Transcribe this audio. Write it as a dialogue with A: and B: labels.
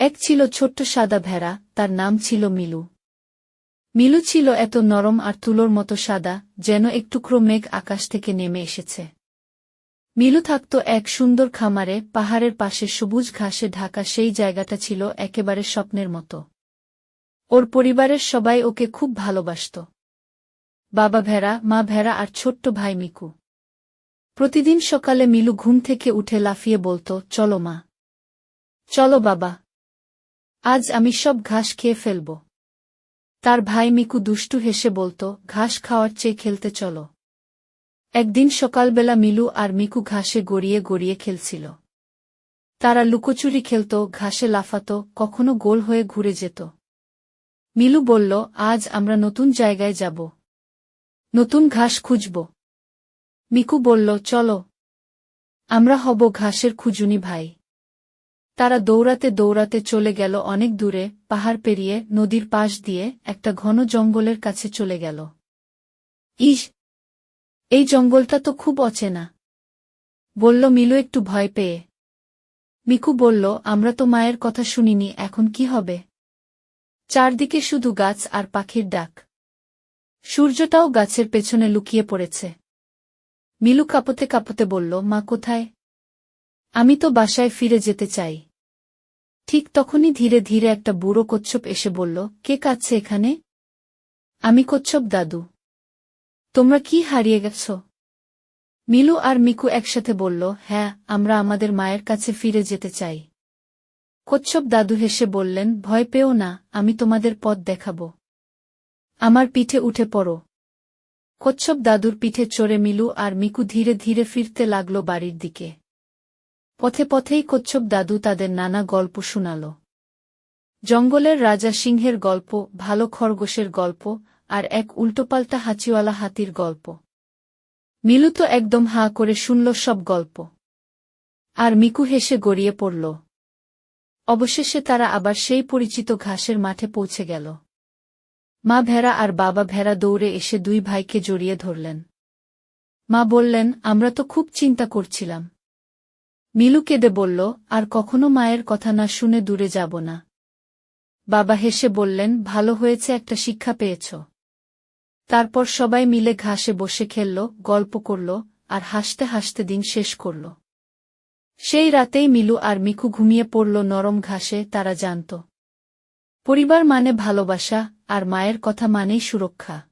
A: এক ছিল ছোট্ট সাদা ভেড়া, তার নাম ছিল মিলু। মিলু ছিল এত নরম আর তুলোর মতো সাদা, যেন একটুকরো মেঘ আকাশ থেকে নেমে এসেছে। মিলু থাকত এক সুন্দর খামারে, পাহাড়ের পাশে সবুজ ঘাসে ঢাকা সেই জায়গাটা ছিল একেবারে স্বপ্নের মতো। ওর পরিবারের সবাই ওকে খুব ভালোবাসত। বাবা ভেড়া, মা ভেড়া আর ছোট্ট ভাই মিকু। প্রতিদিন সকালে মিলু ঘুম থেকে উঠে লাফিয়ে বলতো, চলো মা। চলো বাবা। আজ আমি সব ঘাস খেয়ে ফেলব। তার ভাই মিকু দুষ্টু হেসে বলতো, ঘাস খাওয়ার চেয়ে খেলতে চলো। একদিন সকালবেলা মিলু আর মিকু ঘাসে গড়িয়ে গড়িয়ে খেলছিল। তারা লুকোচুরি খেলত, ঘাসে লাফাত, কখনো গোল হয়ে ঘুরে যেত। মিলু বলল, আজ আমরা নতুন জায়গায় যাব। নতুন ঘাস খুঁজব। মিকু বলল, চলো। আমরা হব ঘাসের খুজুনি ভাই। তারা দৌড়াতে দৌড়াতে চলে গেল অনেক দূরে, পাহাড় পেরিয়ে নদীর পাশ দিয়ে একটা ঘন জঙ্গলের কাছে চলে গেল। ইস এই জঙ্গলটা তো খুব অচেনা। বলল, মিলু একটু ভয় পেয়ে। মিকু বলল, আমরা তো মায়ের কথা শুনিনি, এখন কি হবে? চারদিকে শুধু গাছ আর পাখির ডাক। সূর্যটাও গাছের পেছনে লুকিয়ে পড়েছে। মিলু কাঁপতে কাঁপতে বলল, মা কোথায়? আমি তো বাসায় ফিরে যেতে চাই। ঠিক তখনই ধীরে ধীরে একটা বুড়ো কচ্ছপ এসে বলল, কে কাচ্ছে এখানে? আমি কচ্ছপ দাদু। তোমরা কি হারিয়ে গেছ? মিলু আর মিকু একসাথে বলল হ্যাঁ আমরা আমাদের মায়ের কাছে ফিরে যেতে চাই। কচ্ছপ দাদু হেসে বললেন, ভয় পেও না, আমি তোমাদের পথ দেখাব। আমার পিঠে উঠে পড়ো। কচ্ছপ দাদুর পিঠে চড়ে মিলু আর মিকু ধীরে ধীরে ফিরতে লাগল বাড়ির দিকে। পথে পথেই কচ্ছপ দাদু তাদের নানা গল্প শোনাল। জঙ্গলের রাজা সিংহের গল্প, ভালো খরগোশের গল্প, আর এক উল্টোপাল্টা হাঁচিওয়ালা হাতির গল্প। মিলু তো একদম হাঁ করে শুনল সব গল্প। আর মিকু হেসে গড়িয়ে পড়ল। অবশেষে তারা আবার সেই পরিচিত ঘাসের মাঠে পৌঁছে গেল। মা ভেড়া আর বাবা ভেড়া দৌড়ে এসে দুই ভাইকে জড়িয়ে ধরলেন। মা বললেন, আমরা তো খুব চিন্তা করছিলাম। মিলু কেঁদে বলল, আর কখনো মায়ের কথা না শুনে দূরে যাব না। বাবা হেসে বললেন, ভালো হয়েছে, একটা শিক্ষা পেয়েছ। তারপর সবাই মিলে ঘাসে বসে খেলল, গল্প করল, আর হাসতে হাসতে দিন শেষ করল। সেই রাতেই মিলু আর মিকু ঘুমিয়ে পড়ল নরম ঘাসে, তারা জানত। পরিবার মানে ভালোবাসা, আর মায়ের কথা মানেই সুরক্ষা।